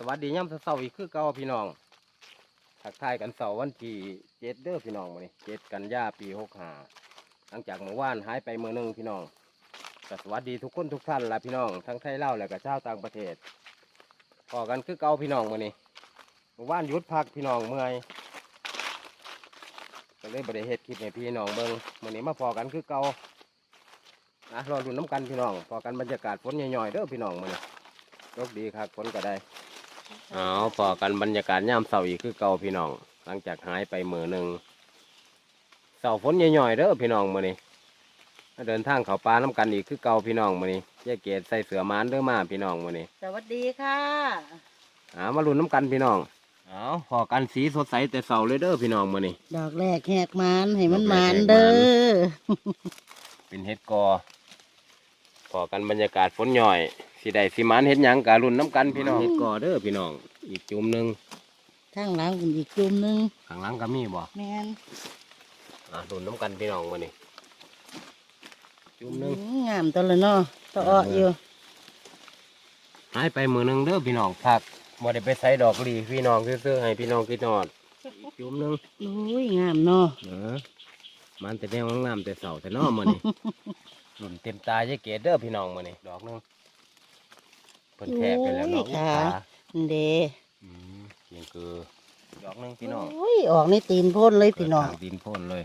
สวัสดีย่ำเสาร์อีกคือเก่าพี่น้องทักทายกันเสาร์วันที่เจ็ดเด้อพี่น้องมานี่เจ็ดกันยาปีหกห้าหลังจากเมื่อวานหายไปเมื่อหนึงพี่น้องก็สวัสดีทุกคนทุกท่านละพี่น้องทั้งไทยเล่าวและก็ชาวต่างประเทศพอกันคือเก่าพี่น้องมานี่เมื่อวานหยุดพักพี่น้องเมื่อยก็เลยบริเฮ็ดคลิปให้พี่น้องเบิ่งมื่อนี้มาพอกันคือเก่านะรอรุนน้ำกันพี่น้องพอกันบรรยากาศฝนย่อยๆเด้อพี่น้องมานี่โชคดีครับฝนก็ได้ เอาพอกันบรรยากาศย่ามเสาอีกคือเก่าพี่น้อง หลังจากหายไปมือหนึ่งเสาฝนย่อยๆเด้อพี่น้องมื้อนี้มาเดินทางเขาปลาน้ำกันอีกคือเก่าพี่น้องมื้อนี้แยกเกตใส่เสือมานเด้อมาพี่น้องมื้อนี้สวัสดีค่ะอามาลุ้นน้ำกันพี่น้องเอาพอกันสีสดใสแต่เสาเลยเด้อพี่น้องมื้อนี้ดอกแรกแหกมันให้มันดอกแรกมันแหกมันเด้อเป็นเฮ็ดกอพอกันบรรยากาศฝนย่อย สิได้สิหมานเฮ็ดหยังกะลุ้นน้ำกันพี่น้องเฮ็ดกอเด้อพี่น้อง อีกจุ่มหนึงข้างหลังเป็นอีกจุ่มหนึงข้างหลังก็มีบ่แมนอะลุ้นน้ำกันพี่น้องมื้อนี้จุ่มหนึงอืมงามตัวเลยเนาะตัวอ้ออยู่หายไปมือหนึงเด้อพี่น้องพักบ่ได้ไปใส่ดอกหลีพี่น้องซื้อๆให้พี่น้องกินนอดอีกจุ่มหนึงอุ้ยงามเนาะเออมันแต่แนวงามแต่เสาแต่นอมื้อนี้หลุนเต็มตาเยเกดเด้อพี่น้องมื้อนี้ดอกหนึง เพิ่นแทกไปแล้วเนาะค่ะขา เด้อืมเพียงคือดอกหนึงพี่น้องอุ้ยออกในตีนพ่นเลยพี่น้องเกิดทาดินโพ่นเลย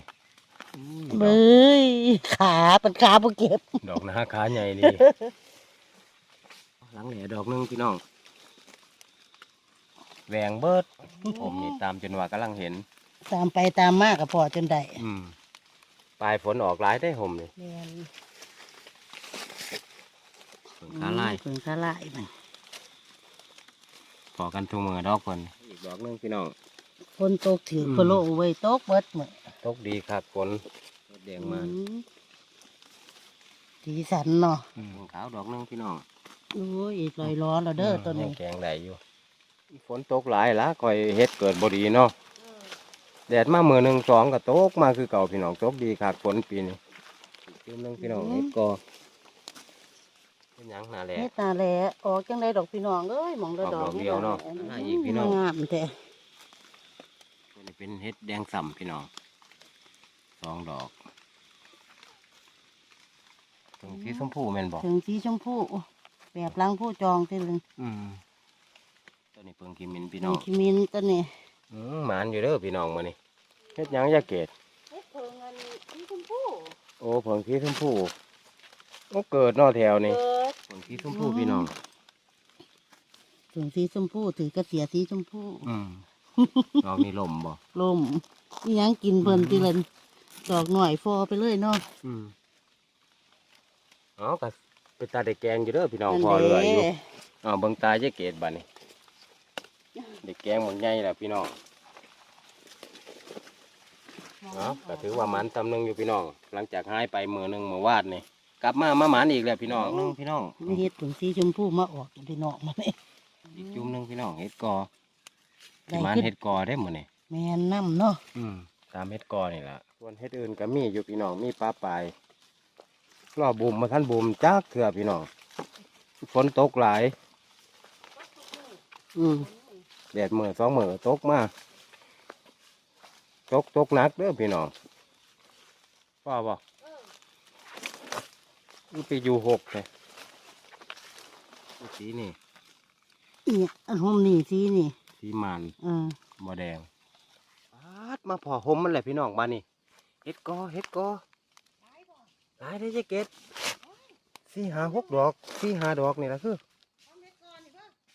อุ้ยเบ้ยขาเป็นขาบ่เก็บดอกหน้าขาใหญ่ดีหลังแหล่ดอกหนึงพี่น้องแหวงเบิดผมนี่ตามจนว่ากำลังเห็น ตามไปตามมากกับพอจนได้อืมปลายฝนออกหลายได้ห่มนี่แม่น ฝนขาลายถึงขาลายมันพอกันทุกมือดอกคนอีกดอกหนึงพี่น้องฝนตกถืออืมพะโลไว้ตกเบิดมื้อตกดีครับฝนแดงมาอืมสีสันเนาะขาวดอกหนึงพี่น้องโอ้ยลอยร้อนแล้วเด้อตัวนี้ยังแกงได้อยู่ ฝนตกหลายละก่อยเฮ็ดเกิดบดีเนาะแดดมามือหนึ่งสองก็ตกมาคือเก่าพี่น้องตกดีคักฝนปีนี้อีกเดือนหนึงพี่น้องเฮ็ดก็ เป็นหยังหนาแหละเฮ็ดตาแหลออกจังไดดอกพี่น้องเอ้ยหมองละออกดอดอกกเดียวเนาะหาอีกพี่น้อง งามแต่ตัวนี้เป็นเฮ็ดแดงส่ำพี่น้องสองดอกตรงที่ชมพูแม่นบอก ถึงสีชมพูแบบลังผู้จองสิลึงอืมตัวนี้เพิ่งกินมินพี่น้น้อองงคิมินตัวนี้อืมหมานอยู่เด้อพี่น้องมานี่เฮ็ดหยังอยาเกตเฮ็ดเพิงอันสีชมพูโอ้เพิ่งที่ชมพูโอ้เกิดเนอแถวนี่เกิ ดเพิ่งที่ชมพูพี่น้องถึงสีชมพูถือกระเสียสีชมพูอืมดอกนี้ลมบ่ลมอีหยังกินเพิ่นติเล่นดอกหน่อยฟอไปเลยเนาะอืมอ๋อก็เป็นตาได้แกงอยู่เด้อพี่น้องนั่นพอเหลืออยู่ด้อ๋อเบิ่งตาเยเกตบัดนี้ได้แกงบางใหญ่แหละพี่น้องเนาะก็ถือว่าหมันตำหนึงอยู่พี่น้อง หลังจากหายไปมือหนึงเมื่อวานนี่ กลับมามาหมันอีกแล้วพี่น้องหนึงพี่น้องนี่เฮ็ดถึงสีชมพูมาออกพี่น้องมาเนี่ยอีกจุ่มหนึงพี่น้องเฮ็ดกอได้ที่มันขึ้นเฮ็ดกอได้หมดนี่แม่นน้ำเนาะอืมตามเฮ็ดกอนี่ล่ะส่วนเฮ็ดอื่นก็มีอยู่พี่น้องมีปลาปลายรอบุ่มมาท่านบุ่มจักเถื่อพี่น้องฝนตกหลาย อืมแดดมือสองมือตกมาตกตกหนักเด้อพี่น้องว่าบ่มั นไปอยู่หกเลยสีนี่ อียอันหอมนี่สีนี่สีมันเออบ่แดงปาดมาพอห่มมันแหละพี่น้องบ้านนี่เฮ็ดกอเฮ็ดกอหลายได้อเจ๊เกตสี่หาหกดอกสี่หาดอกนี่ละคือ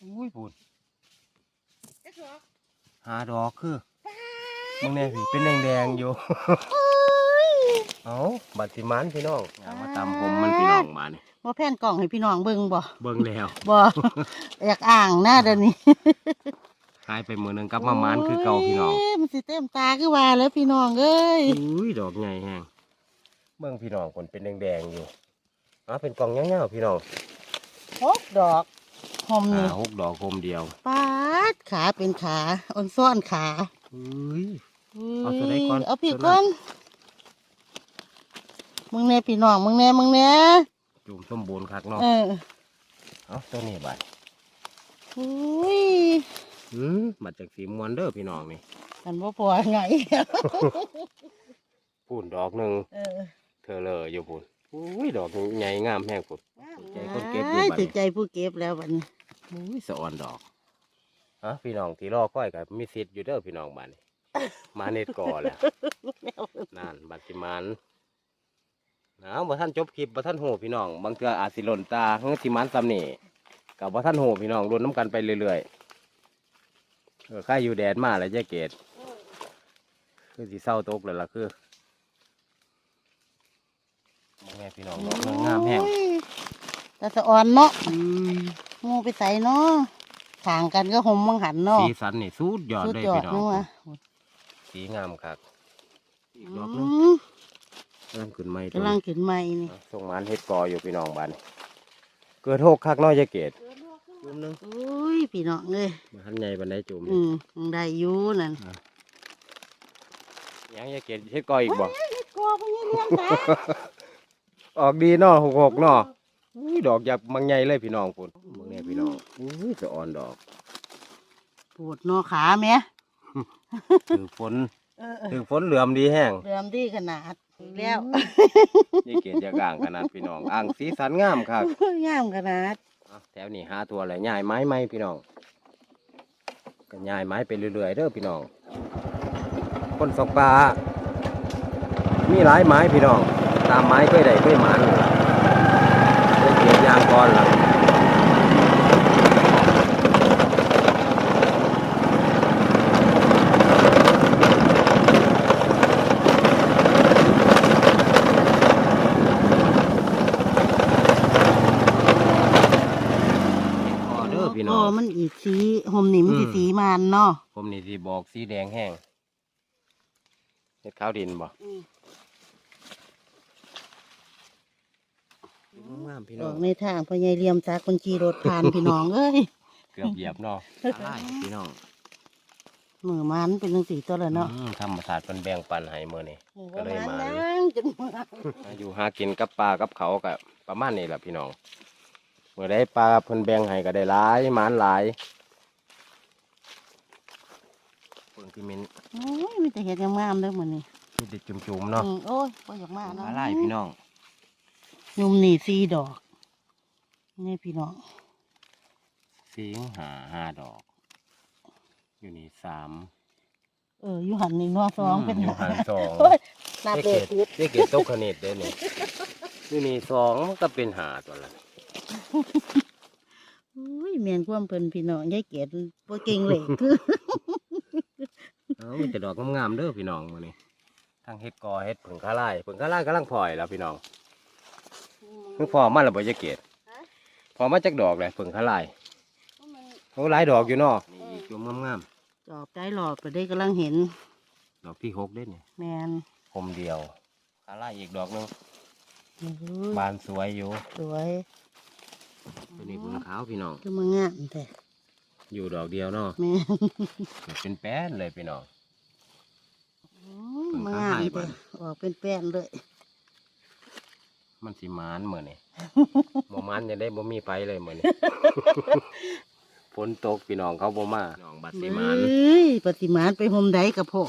อุ้ยปูนหาดอกคือมึงเนี่ยพี่เป็นแดงๆอยู่ เอาบัตรสิมันพี่น้องอย่ามาตำผมมันพี่น้องมานี่ว่าแผ่นกล่องให้พี่น้องเบิ่งบ่เบิ่งแล้วบ่อยากอ่างหน้าเดี๋ยวนี้หายไปมือหนึงกลับมามันคือเก่าพี่น้องโยมันสิเต็มตาคือว่าแล้วพี่น้องเอ้ยอุ้ยดอกใหญ่แฮงเบิ่งพี่น้องคนเป็นแดงๆอยู่อ๋อเป็นกล่องเงี้ยวๆพี่น้องหกดอกหอมหานี่หกดอกโคมเดียวปาดขาเป็นขาอ่อนซ่อนขาอุ้ยอุ้ยเอาตัวใดก่อนเอาพี่ตัวนั้นก่อน มึงแน่พี่น้องมึงแน่มึงแน่จุ่มสมบูรณ์คักเนาะเออเอาตัวนี้บัดออุ้ยอืมมาจากสีมวนเด้อพี่น้องนี่มันบ่พอไงพูนดอกหนึ่งเออเธอเลยอยู่พูนอุ้ยดอกใหญ่งามแห้งพูนใจคนเก็บอยู่บัดนี้ถือใจผู้เก็บแล้วบัดนี้อุ้ยสะออนดอกฮะพี่น้องที่รอค่อยกับมีสิทธิ์อยู่เด้อพี่น้องบ้านนี้มาเน็ตก่อแล้วนั่นบัตรสิมัน นะบ่ท่านจบคลิปบ่ท่านโหพี่น้อง บางเทื่ออาจสิหล่นตาเฮือสิมันซ้ำนี่กับบ่ท่านโหพี่น้องรวนน้ำกันไปเรื่อยๆเออข้าอยู่แดดมาแล้วเจ๊เกดคือสิเศร้าตกแล้วล่ะคือมองแม่พี่น้องดอกงามแห้งโอ้ยแต่สะออนเนาะหมูไปใส่เนาะทางกันก็หมมังหันเนาะสีสันนี่สุดยอดสุดเลยยอดพี่น้องเนาะสีงามครับอีกอืดอกหนึง มเริ่มขึ้นไม้กำลังขึ้นใหม่นี่ส่งหมันเฮ็ดกออยู่พี่น้องบ้านนี้เกิดโรคคักน้อยจะเกตจุ่มหนึงอุ้ยพี่น้องเอ้ยมาทันใหญ่บันไดจุ่มอืมยังได้อยู่นั่นยังจะเกตเฮ็ดกออีกบ่กลัวพญเลี้ยงจ้าออกดีเนาะหกหกเนาะอุ้ยดอกอยากมังใหญ่เลยพี่น้องพุ่นมึงเนี่ยพี่น้องอุ้ยจะอ่อนดอกปวดเนอขาแม่ถึงฝนเออถึงฝนเหลื่อมดีแห้งเริ่มดีขนาด แล้ว นี่เกตจะอ่างขนาดพี่น้องอ่างสีสันงามครับงามขนาดอะแถวนี้หาตัวอะไรย่ายไม้ไหมพี่น้องก็ย่ายไม้ไปเรื่อยๆเด้อพี่น้อง คนสกปลามีหลายไม้พี่น้อง ตามไม้เคยได้เคยหมานนี่ล่ะได้เกียยางก่อนล่ะพอเด้อพี่น้อง โมันอีกสีหมนี่มันสิ อืม สีมันเนาะ ผม นี่ที่บอกสีแดงแห้งเห็ดข้าวดินบ่งามพี่อน้อองกในทางพญายเลียมจากคนขี่รถผ่านพี่น้องเอ้ยเกือบเหยียบเนาะอะไรพี่น้องมือมันเป็นจังสีตัวละเนาะอืมธรรมศาสตร์เป็นแบ่งปันให้มื้อนี้ ก็เลยมานั่งจนมาอยู่หากินกับปลากับเขากับประมาณนี้แหละพี่น้องเมื่อได้ปลาเพิ่นแบ่งให้ก็ได้หลายหมานหลาย เพิ่นคือมินโอ้ยมีแต่เห็ดงามๆเด้อมื้อนี้มีแต่จุ่มๆเนาะอืมโอ้ยบ่อยากมาเนาะอะไรพี่น้องยุ่มนี่สีดอก นี่พี่น้องสิงหาห้าดอก อยู่นี่สามเอออยู่หันนี่เนาะสองเป็นอยู่หันสองโอ้ยนับเด็เด็กกเด็กเกตตกขนิดเด้เนี่ยอยู่นี่สองมันก็เป็นหาตัวละอุ้ยแม่นความเพิ่นพี่น้องยายเกียรติบ่เก่งเลยคือ เอามีแต่ดอกงามๆเด้อพี่น้องมื้อนี้ทั้งเฮ็ดกอเฮ็ดผึ่งข้าไล่ผึ่งข้าไล่กำลังพลอยแล้วพี่น้องเพิ่งพอมาแล้วบ่จะเกตพอมาจากดอกเลยผึ่งข้าไล่โอ้หลายดอกอยู่เนาะนี่อีกจุ่มงามดอกใจหลอดไปได้กำลังเห็น ๆดอกที่หกเด้เนี่ยแมนคมเดียวข้าไล่อีกดอกหนึงโอ้ยบานสวยอยู่สวยตัวนี้ผึ่งขาวพี่น้องคือมางามแต่ อยู่ดอกเดียวเนาะแม่นเกิดเป็นแป้นเลยพี่น้องโอ้ยมางามเพิ่แต่งออกเป็นแป้นเลยมันสิมานเหมือนนี่ บ่มานยังได้บ่มีไฟเลยเหมือนนี่ ฝนตกพี่น้องเขาบ่มาน้องบัดสิมานเอ้ยปฏิมานไปห่มใดกับพ่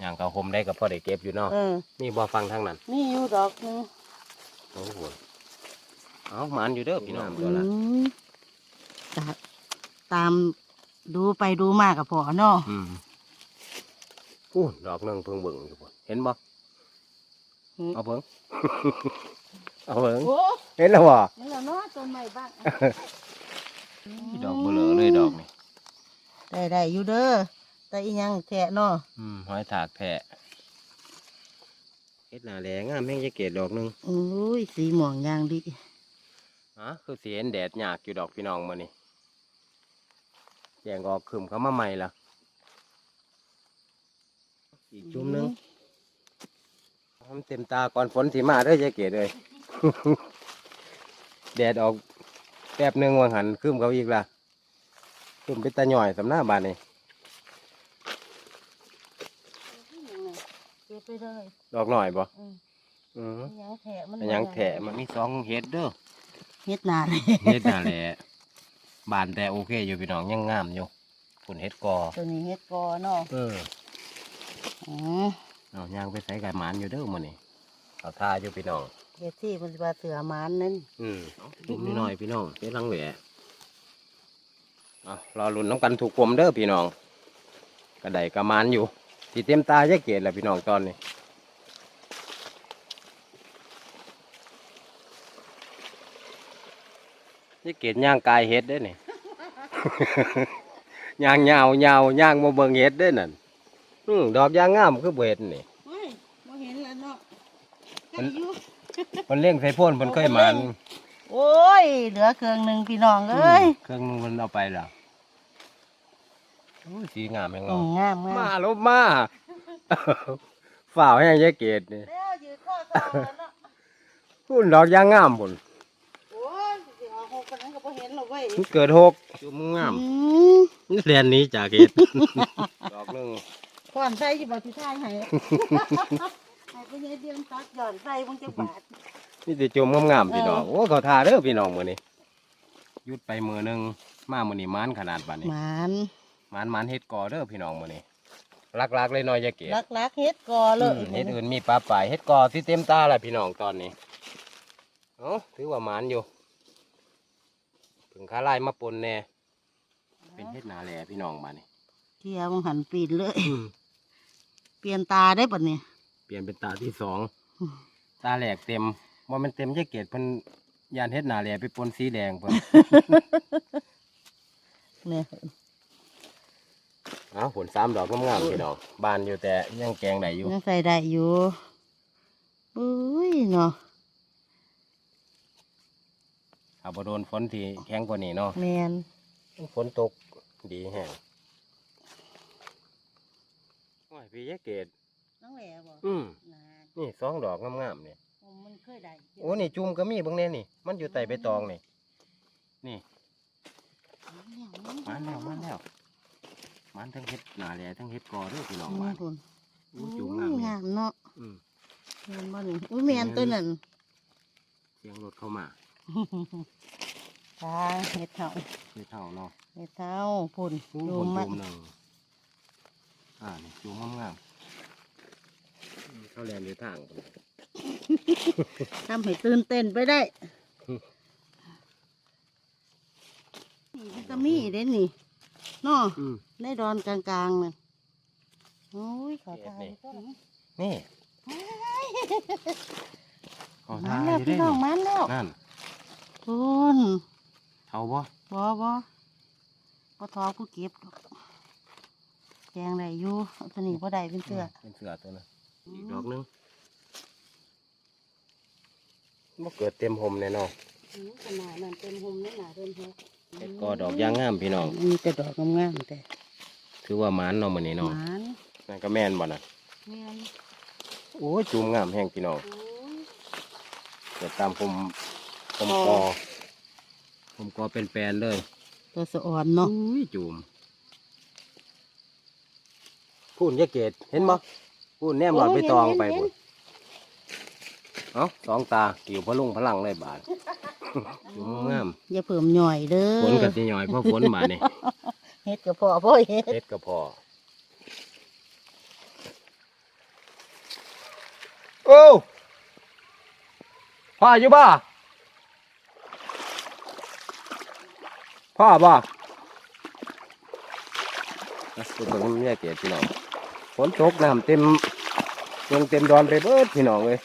อย่างเขาห่มได้ก็พอได้เก็บอยู่เนาะเออนี่บ่ฟังทางนั้นนี่อยู่ดอกหนึงโอ้โหเอามานอยู่เด้อพี่น้องอืตัวละมตา ตามดูไปดูมากับพ่อเนาะอืมอู้ดอกหนึงเพิ่งเบิ่งอยู่พุ่นเห็นบ่เอาเบิ่งเอาเบิ่งโอ้เห็นแล้วบ่นี่แหละเนาะต้นไม้บ้างดอกเบลอเลยดอกนี่ได้ได้อยู่เด้อแต่อีหยังแทะเนาะอืมหอยถากแท้เฮ็ดหน้าแลงามแม่งจะเกตดอกหนึงโอ้ยสีหมองอย่างดีฮะคือเสียนแดดยากอยู่ดอกพี่น้องมานี่ แยงออกขึ้นเขามาใหม่ละอีกจุ่มหนึงทำเต็มตาก่อนฝนสีมาเด้อยายเกดเลย แดดออกแป๊บหนึ่งวางหันขึ้นเขาอีกละขึ้นเป็นตาหน่อยสำหน้าบานนี่เก็บไปเลยดอกหน่อยบ่อืมอืออีหยังแทะมันอันยังแถะมันมีสองเฮ็ดเด้อเฮ็ดนาเลย เฮ็ดน่าแหละ บานแต่โอเคอยู่พี่น้องยังงามอยู่ผลเฮ็ดกอตัวนี้เฮ็ดกอเนาะเอออือเอาย่างไปใส่ไก่หมานอยู่เด้อมื้อนี้เอาท่าอยู่พี่น้องเฮ็ดที่มันสิว่าเสือหมานนั่นอืมตุ่มนิดหน่อยพี่น้องเป็นรังแหล่เอารอลุ้นน้ำกันถูกกลมเด้อพี่น้องกระไดกระมานอยู่ที่เต็มตาจะเกตแหละพี่น้องตอนนี้ จะเกตย่างกายเฮ็ดได้อนี่ ย่างยาวยาวยางมาเบิ่งเฮ็ดได้อนั่นอืมดอกยางงามคือเบ็ดนี่เฮ้ยบ่เห็นแล้วเนาะมันมันเลี้ยงใส่พ่นมันเคยหมันโอ้ย เหลือเครื่องหนึงพี่น้องเอ้ยเครื่องมือมันเอาไปแล้วโอ้ยสีงามแห่งอืเรามงามงาม มาลบมาฝ่าวแห้งยายเกดนี่ แล้วยืนข้อสองแล้วเนาะ พุ่นดอกยางงามพุ่น โอ้ยสิเอาหกกันนั้นก็บ่ เห็นหรอกเว้ยมันเกิดหกจุ่มงามอืมนี่เรียนหนี้จากเกดดอกหนึงก่อนใส่สิบ่สิทายให้ให้ไปเฮ็ดเดียงตัดหย่อนใส่มึงจักบาทนี่จะจุ่มงามๆพี่น้องเออโอ้เขาทาเด้อพี่น้องมื้อนี้หยุดไปมือหนึงมามื้อนี้มานขนาดบัดนี้หมานมานมานเฮ็ดกอเด้อพี่น้องมื้อนี้ลักๆเลยน้อยยายเกดลักลักๆเฮ็ดกอเลยอืมเฮ็ดอื่นมีปลาป่ายเฮ็ดกอที่เต็มตาแหละพี่น้องตอนนี้เอ้าถือว่าหมานอยู่ ถึงขาลายมาปนแน่เป็นเฮ็ดนาแหล่พี่น้องมานี่เที่ยวมึงหันปีนเลย เปลี่ยนตาได้ปะเนี่ยเปลี่ยนเป็นตาที่สองอืมตาแหลกเต็มว่ามันเต็มจะเกตเพิ่นยานเฮ็ดนาแหล่ไปปนสีแดงเพิ่นเนี่ยเอ้าผลสามดอกงามๆพี่น้องบานอยู่แต่ยังแกงได้อยู่ยังใส่ได้อยู่อุ้ยเนาะ ถ้าบ่โดนฝนที่แข็งกว่านี้เนาะแมนฝนตกดีแฮงโอ้ยพี่ยะเกตน้องแหล่บ่อืมนานนี่สองดอกงามๆนี่มันเคยได้โอ้นี่จุ่มก็มีเบางแน่นี่ มันอยู่ใต้ใบตองนี่นี่มันแล้วมันแล้วมันทั้งเฮ็ดหนาแหล่ทั้งเฮ็ดกอเด้วยพี่น้องมาบ้านคุณโอ้จุ่มงามงามเนาะอืมแมนบ่หนึ่งอุ้ยแมนตัวนั้นเสียงรถเข้ามา ตาเห็ดเท่าไม่เท่าเนาะเห็ดเท่าพุ่นโอ้ดูคนมาจุ่มหนึ่งอ่านี่จุ่มงามๆอืมเข้าแลนอยู่ทางพุ่นทำให้ตื่นเต้นไปได้อืมนี่มันก็มีเด้นี่เนาะอืมในดอนกลางๆนั่นโอ้ยขอทายเห็ดนี่ก็นี่ขอมัทานยแล้วอยู่พี่ได้น้องนี่มันแล้วนั่น พุ่นเท่าบ่บ่บ่บ่ทอผู้เก็บดอกแกงได้อยู่เอาตัวนี้บ่ได้เป็นเสื้อเป็นเสือตัวนั้นอีกดอกหนึงบ่เกิดเต็มหมแน่นอนอืมขนาดนั้นเต็มหุมนี่หนาเต็มหัวเฮ็ดกอดอกยางงามพี่น้องมีแต่ดอกงามๆแต่ถือว่าหมานเนาะมื้อนี้หเนาะวานนั่นก็แม่นบ่น่ะแม่นโอ้ยจูมงามแห้งพี่น้องโอ้ยเกิดตามผม ผมกอ ผมกอเป็นแปลนเลยตัวสะอ่อนเนาะอุ้ยจูมพูนยะเกตเห็นบ่พูนแนมหลอดไปตองไปพุ่นเอ้าสองตากิ่วพะลุงพลังเลยบาดจูมงามอย่าเพิ่มหน่อยเด้อฝนกับสิหน่อยเพราะฝนบาดนี่เฮ็ดก็พอพ่อเฮ็ดเฮ็ดก็พอโอ้พ่ออยู่บ่ พ่อบ่ตัวเบิ่งมันแยกเกศพี่น้องฝนตกน้ำเต็มลงเต็มดอนไปเบิดพี่น้องเลย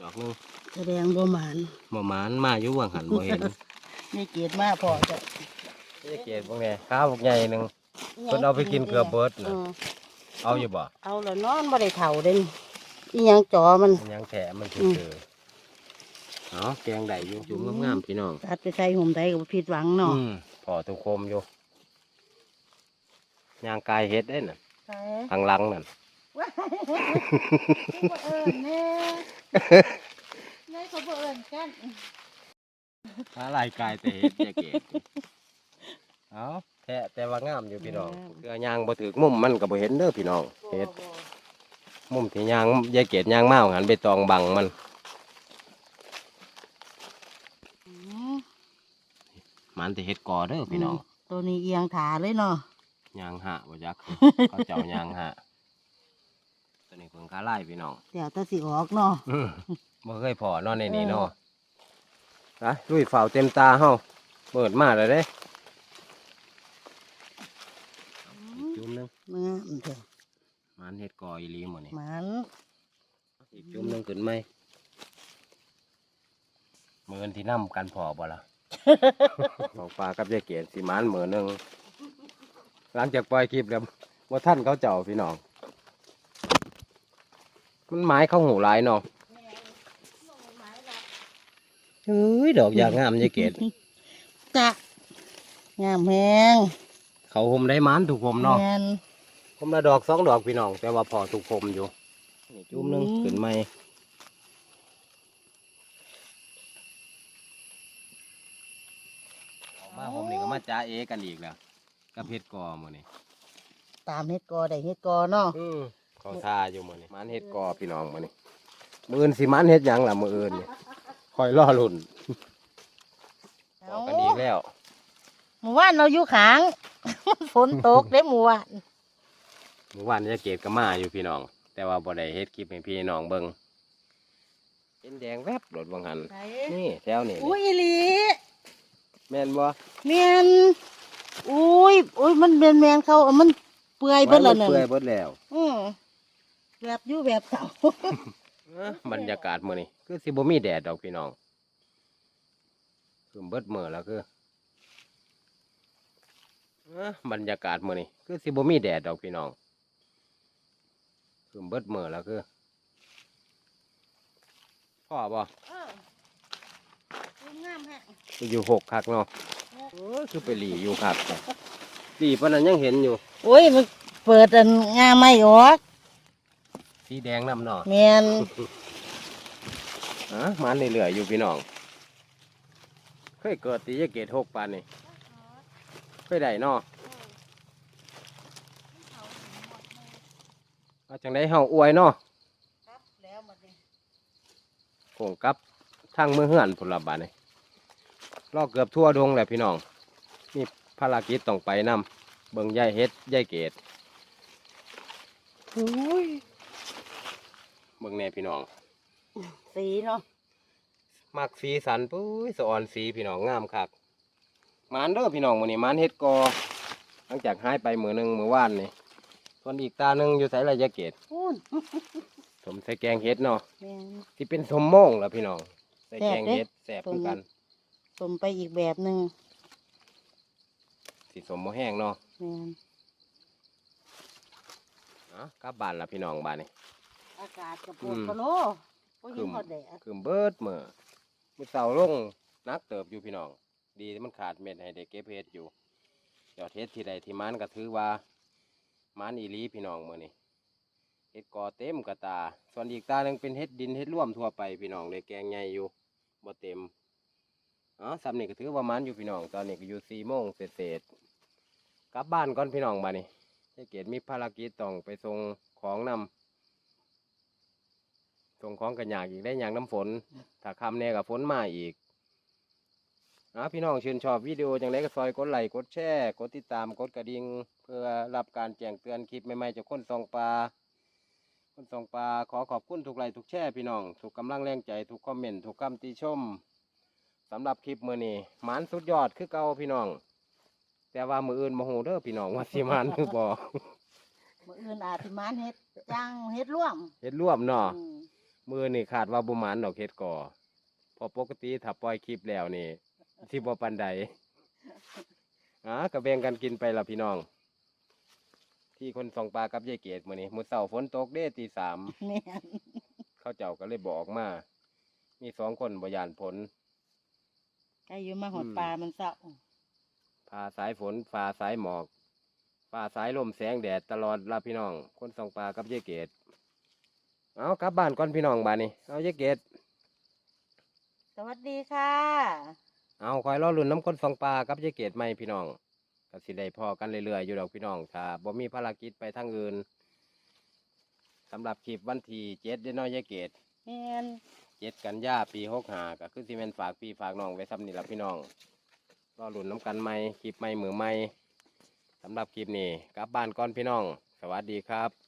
ดอกหนึงแสดงบ่หมานหมอหมานมาอยู่ว่างหันบ่เห็นนี่เกียดมาพอจ้ะแยกเกศพวกนี้ข้าวพวกใหญ่หนึ่งเพิ่นเอาไปกินเกลือเบิดน่ะออเอาอยู่บ่เอาแล้วนอนบ่ได้เฒ่าเด้นี่อีหยังจอมันมันยังแถมันอืมเจอๆ เอาแกงได้อยู่จุ่มงามๆพี่น้องตัดไปใส่ห่มใดก็บ่ผิดหวังเนาะอืมพอตุกโคมอยู่ยางกายเฮ็ดได้น่ะใส่ทางหลังนั่นว้ายบ่เอิ้นแน่แน่เขาบ่เอิ้นกันอะไรกายแต่เฮ็ดอย่าเกศเอาแท้แต่ว่างามอยู่พี่น้องเกลือยางบ่ถึกมุมมันก็บ่เห็นเด้อพี่น้องเฮ็ดบ่มุมที่ยางยายเกศยางมาหันไปตองบังมัน มันแต่เฮ็ดกอเด้อพี่น้องมตัวนี้เอียงขาเลยเนาะยางหะบ่ยักเขาเจ้ายางหะตัวนี้เพิ่งคาไล่พี่น้องเดี๋ยวแตาสิออกเนาะอืมบ่เคยพอนอนในนี้เนาะนะลุยฝ่าวเต็มตาเฮาเปิดมาเลยเด้อีกจุ่มหนึงเมื่อมันเถอะมันเฮ็ดกออีหลีหมดนี่มันอีกจุ่มหนึงขึ้นไหมมือนที่นำกันพอบ่ล่ะ ของปลากับยายเกศสิมานมือหนึงหลังจากปล่อยคลิปแล้วว่าท่านเขาเจ้าพี่น้อง มันไม้เข้าหูหลายเนาะเฮ้ยดอกยางงามยายเกศจะงามแฮงเขาหมได้มันถูกผมเนาะแม่นผมละดอกสองดอกพี่น้อง แต่ว่าพอถูกผมอยู่นี่จุ่มหนึงอืมขึ้นไหมออกมาผมนี่ก็มา จ้าเอกันอีกแล้วกับเฮ็ดกอหมือนี่ตามเฮ็ดกอได้เฮ็ดกอเนาะเขาทาอยู่หมือนี่มันเฮ็ดกอพี่น้องหมือนี่มืออื่นสิมันเฮ็ดหยังล่ะมืออื่นนี่คอยล่อลุ่นออกกันอีกแล้วหมู่บ้านเราอยู่ขางฝนตกเด้หมู่บ้านเมื่อวานยายเกดก็มาอยู่พี่น้อง แต่ว่าบ่ได้เฮ็ดคลิปให้พี่น้องเบิ่งเห็นแดงแวบรถวังหันไหนนี่แถวนี่อุ้ยอีหลี แม่นบ่แม่นอุ้ยอุ้ยมันแมนแมนๆเขาเอามันเปื่อยเบิดแล้วมันนั่นเปื่อยเบิดแล้ว อือแบบอยู่แบบเก่าเอ้อบรรยากาศมื้อนี้คือสิบ่มีแดดดอกพี่น้องคือเบิดมื้อแล้วคือเอ้อบรรยากาศมื้อนี้คือสิบ่มีแดดดอกพี่น้องคือเบิดมื้อแล้วคือพ่อบ่เอออุ้ย งามแฮะอยู่หกคักเนาะเออคือไปหลีอยู่คักจ้ะหลีปานนั้นยังเห็นอยู่ โอ้ยมันเปิดอันงามไม่ออกสีแดงนำเนาะแม่นอะมันเรื่อยๆอยู่พี่น้อง เคยเกิดตีจะเกตหกปานนี่เคยได้เนาะเอาจังได้เฮาอวยเนาะครับแล้วมันนี่โงกลับทางมือเฮือนผลบาดนี่ รอเกือบทั่วดงแหละพี่น้องมีภารกิจต้องไปนำเบิ่งยายเฮ็ดยายเกตโอ้ยเบิ่งแน่พี่น้อง สีเนาะมักสีสันปุ้ยสะออนสีพี่น้องงามคักหมานเด้อพี่น้องมื้อนี้หมานเฮ็ดกอหลังจากหายไปมื้อหนึงมื้อวานนี่ส่วนอีกตาหนึงอยู่ไสระยะเกตพูนสมใส่แกงเฮ็ดเนาะแม่นที่เป็นสมโม่งล่ะพี่น้อง ใส่แกงแซ่บเด้เฮ็ดแซ่บคือกัน สมไปอีกแบบหนึ่งสิสมบ่แห้งเนาะแม่นเอะกลับบ้านล่ะพี่น้องบ้านนี่ อากาศกับปอืวดมกะโลก็ยิงพอแดดคือเบิดมื้อมื้อเช้าลงนักเติบอยู่พี่น้อง ดีที่มันขาดเม็ดให้ได้เก็บเฮ็ดอยู่ยอดเฮ็ดที่ใดที่มันก็ถือว่ามันอีหลีพี่น้องมื้อนี้เห็ดกอเต็มกระตา ส่วนอีกตาหนึ่งเป็นเห็ดดินเห็ดร่วมทั่วไปพี่น้องเลยแกงใหญ่อยู่บ่เต็ม อ๋อสำนี่ก็ถือว่ามันอยู่พี่น้อง ตอนนี้ก็อยู่สี่โมงเศษๆกลับบ้านก่อนพี่น้องบ้านนี้ยายเกดมีภารกิจต้องไปส่งของนำส่งของกันยากอีกได้อย่างน้ำฝน ถ้าคำแน่กับฝนมาอีกนะพี่น้องชื่นชอบวิดีโอจังไดก็ซอยกดไลค์กดแชร์กดติดตามกดกระดิ่งเพื่อรับการแจ้งเตือนคลิปใหม่ๆจากคนส่องปลาคนส่องปลาขอขอบคุณทุกไลค์ทุกแช่พี่น้องทุกกำลังแรงใจทุกคอมเมนต์ทุกคำติชม สำหรับคลิปมือนี้หมานสุดยอดคือเก่าพี่น้อง แต่ว่ามืออื่นโมโหเด้อพี่น้องว่าสิหมานคือบ่มื่ออื่นอาจสิมานเฮ็ดจังเฮ็ดร่วมเฮ็ดร่วมเนาะอืมมือนี่ขาดว่าบ่หมานดอกเฮ็ดก่อเพอปกติถ้าปล่อยคลิปแล้วนี่สิบ่ปานใดอะก็แบ่งกันกินไปละพี่น้อง ที่คนส่องปลากับยายเกดมื้อนี้มื้อเช้าฝนตกเด้ตีสาม แม่น เขาเจ้าก็เลยบอกมา มีสองคนบยานผล ใกล้อยู่มาหอดอืมปลา มันเศร้าพาสายฝนพาสายหมอกพาสายลมแสงแดดตลอดลาพี่น้อง คนส่องปลากับเยเกตเอากลับบ้านก่อนพี่น้องบ้านนี้เอาเยเกตสวัสดีค่ะ เอาคอยรอลุ่นน้ำคนส่องปลากับเยเกตใหม่พี่น้องก็สิได้พอกันเรื่อยๆอยู่ดอกพี่น้องถ้าบ่มีภารกิจไปทางอื่นสำหรับคลิปวันที่เจ็ดเด้อน้อยเยเกตแม่น เจ็ดกันยาปีหกหาก็คือซีเมนฝากพี่ฝากน้องไว้ซ้ำนี่ละพี่น้องรอหลุนน้ำกันไหม่คลิปไหม่มือใหม่สำหรับคลิปนี้กลับบ้านก่อนพี่น้อง สวัสดีครับ